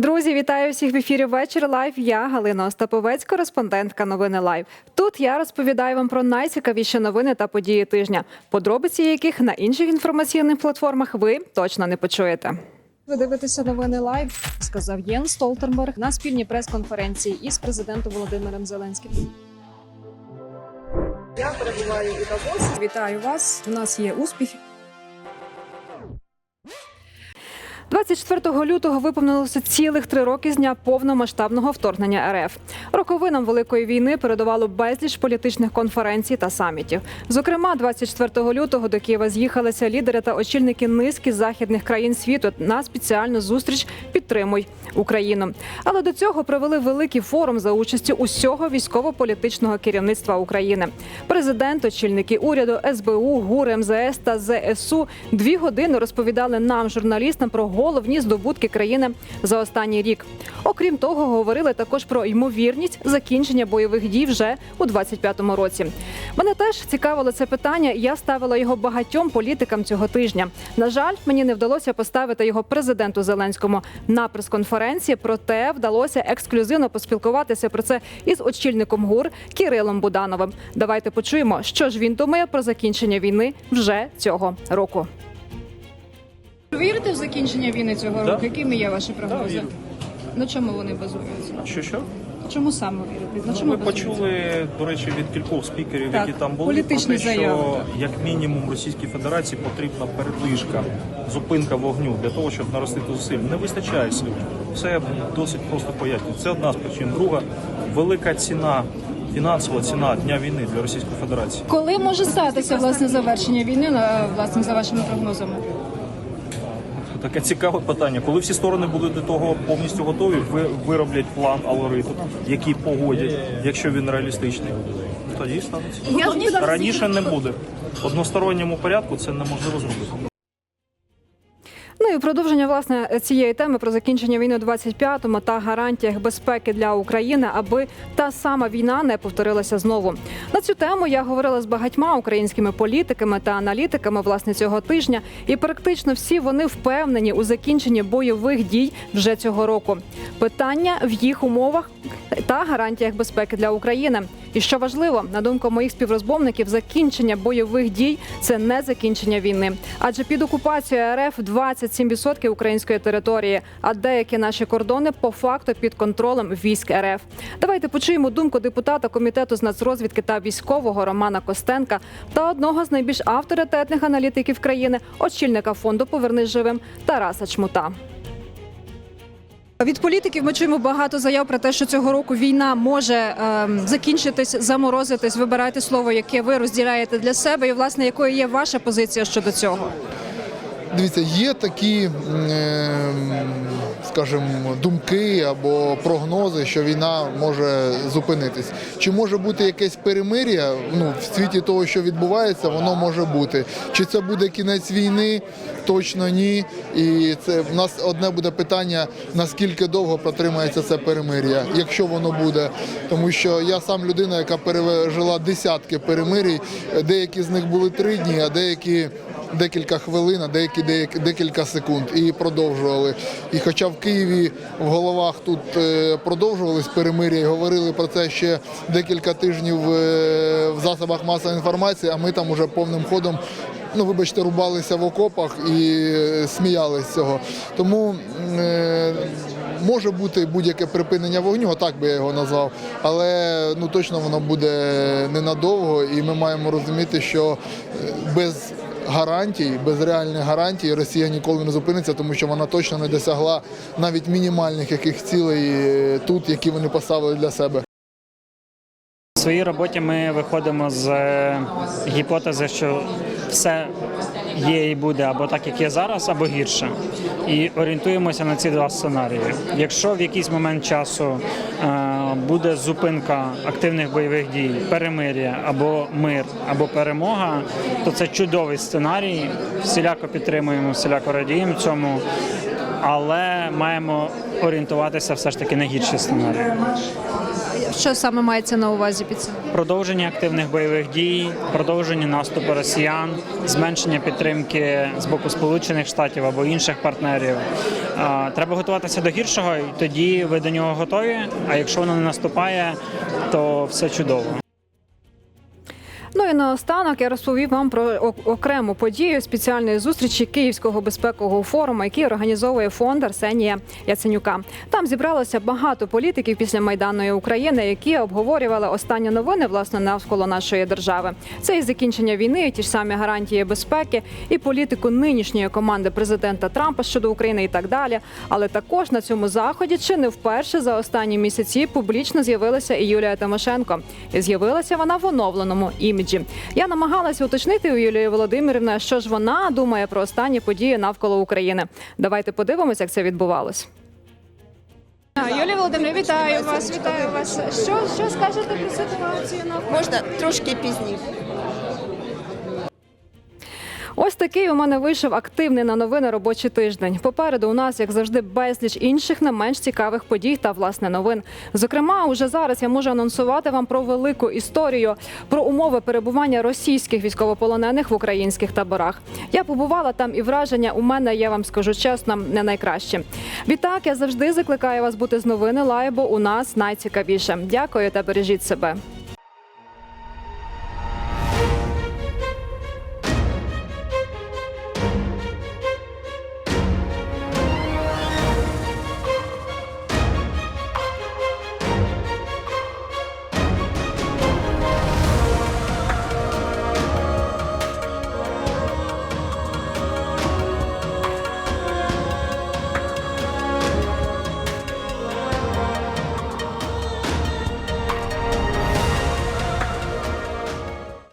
Друзі, вітаю всіх в ефірі вечір лайв. Я Галина Остаповець, кореспондентка новини Лайв. Тут я розповідаю вам про найцікавіші новини та події тижня, подробиці яких на інших інформаційних платформах ви точно не почуєте. Ви дивитеся новини лайв, сказав Єн Столтерберг на спільній прес-конференції із президентом Володимиром Зеленським. Я перебуваю у Давосі. Вітаю вас. У нас є успіхи. 24 лютого виповнилося цілих три роки з дня повномасштабного вторгнення РФ. Роковинам великої війни передувало безліч політичних конференцій та самітів. Зокрема, 24 лютого до Києва з'їхалися лідери та очільники низки західних країн світу на спеціальну зустріч Підтримуй Україну. Але до цього провели великий форум за участю усього військово-політичного керівництва України. Президент, очільники уряду, СБУ, ГУР, МЗС та ЗСУ дві години розповідали нам, журналістам, про головні здобутки країни за останній рік. Окрім того, говорили також про ймовірність закінчення бойових дій вже у 25-му році. Мене теж цікавило це питання. Я ставила його багатьом політикам цього тижня. На жаль, мені не вдалося поставити його президенту Зеленському на прес-конференції. Проте вдалося ексклюзивно поспілкуватися про це із очільником ГУР Кирилом Будановим. Давайте почуємо, що ж він думає про закінчення війни вже цього року. Вірите в закінчення війни цього року? Якими є ваші прогнози? вірю. На чому вони базуються? Що що? Чому саме вірите? На Ну, чому ми базуються? почули, до речі, від кількох спікерів, Так, які там були, політичні про те, заяви, що так. як мінімум Російській Федерації потрібна передвижка, зупинка вогню для того, щоб наростити зусиль. Не вистачає сил. Все досить просто пояснює. Це одна з причин. Друга велика ціна, фінансова ціна дня війни для Російської Федерації. Коли може статися власне завершення війни, на власне за вашими прогнозами? Таке цікаве питання. Коли всі сторони будуть до того повністю готові, ви вироблять план алгоритм, який погодять, якщо він реалістичний. Тоді станеться. Раніше не буде. В односторонньому порядку це неможливо зробити. Ну і продовження власне цієї теми про закінчення війни у 25-му та гарантіях безпеки для України, аби та сама війна не повторилася знову. На цю тему я говорила з багатьма українськими політиками та аналітиками власне цього тижня, і практично всі вони впевнені у закінченні бойових дій вже цього року. Питання в їх умовах та гарантіях безпеки для України. І що важливо, на думку моїх співрозмовників, закінчення бойових дій це не закінчення війни, адже під окупацією РФ 27% української території, а деякі наші кордони по факту під контролем військ РФ. Давайте почуємо думку депутата комітету з нацрозвідки та військового Романа Костенка та одного з найбільш авторитетних аналітиків країни, очільника фонду Повернись живим Тараса Чмута. Від політиків ми чуємо багато заяв про те, що цього року війна може ем, закінчитись, заморозитись. Вибирайте слово, яке ви розділяєте для себе, і власне якою є ваша позиція щодо цього. Дивіться, є такі, ем, скажімо, думки або прогнози, що війна може зупинитись. Чи може бути якесь перемир'я? Ну, в світі того, що відбувається, воно може бути. Чи це буде кінець війни? Точно ні. І це в нас одне буде питання: наскільки довго протримається це перемир'я, якщо воно буде. Тому що я сам людина, яка пережила десятки перемирій, деякі з них були три дні, а деякі декілька хвилин, а деякі, декілька секунд і продовжували. І хоча в Києві в головах тут е, продовжувались перемир'я і говорили про це ще декілька тижнів е, в засобах масової інформації, а ми там уже повним ходом. Ну, вибачте, рубалися в окопах і е, сміялись з цього. Тому е, може бути будь-яке припинення вогню, отак би я його назвав, але ну точно воно буде ненадовго, і ми маємо розуміти, що без гарантій, без реальних гарантій Росія ніколи не зупиниться, тому що вона точно не досягла навіть мінімальних яких цілей е, тут, які вони поставили для себе. В своїй роботі ми виходимо з е, гіпотези, що все є і буде або так, як є зараз, або гірше. І орієнтуємося на ці два сценарії. Якщо в якийсь момент часу е, буде зупинка активних бойових дій, перемир'я або мир, або перемога, то це чудовий сценарій. Всіляко підтримуємо, всіляко радіємо цьому. Але маємо орієнтуватися все ж таки на гірші сценарії. Що саме мається на увазі під цим? Продовження активних бойових дій, продовження наступу росіян, зменшення підтримки з боку Сполучених Штатів або інших партнерів, Треба готуватися до гіршого, і тоді ви до нього готові. А якщо воно не наступає, то все чудово. І наостанок я розповів вам про окрему подію спеціальної зустрічі Київського безпекового форуму, який організовує фонд Арсенія Яценюка. Там зібралося багато політиків після майданної України, які обговорювали останні новини власне навколо нашої держави. Це і закінчення війни, і ті ж самі гарантії безпеки, і політику нинішньої команди президента Трампа щодо України і так далі. Але також на цьому заході чи не вперше за останні місяці публічно з'явилася і Юлія Тимошенко. І з'явилася вона в оновленому іміджі. Я намагалася уточнити у Юлії Володимирівни, що ж вона думає про останні події навколо України. Давайте подивимося, як це відбувалось. Юлія Володимирівна, вітаю вас. Вітаю вас. Що, що скажете про ситуацію на Можна трошки пізніше. Ось такий у мене вийшов активний на новини робочий тиждень. Попереду у нас, як завжди, безліч інших не менш цікавих подій та власне новин. Зокрема, уже зараз я можу анонсувати вам про велику історію про умови перебування російських військовополонених в українських таборах. Я побувала там, і враження у мене, я вам скажу чесно, не найкраще. Відтак я завжди закликаю вас бути з новини лайбу. У нас найцікавіше. Дякую та бережіть себе.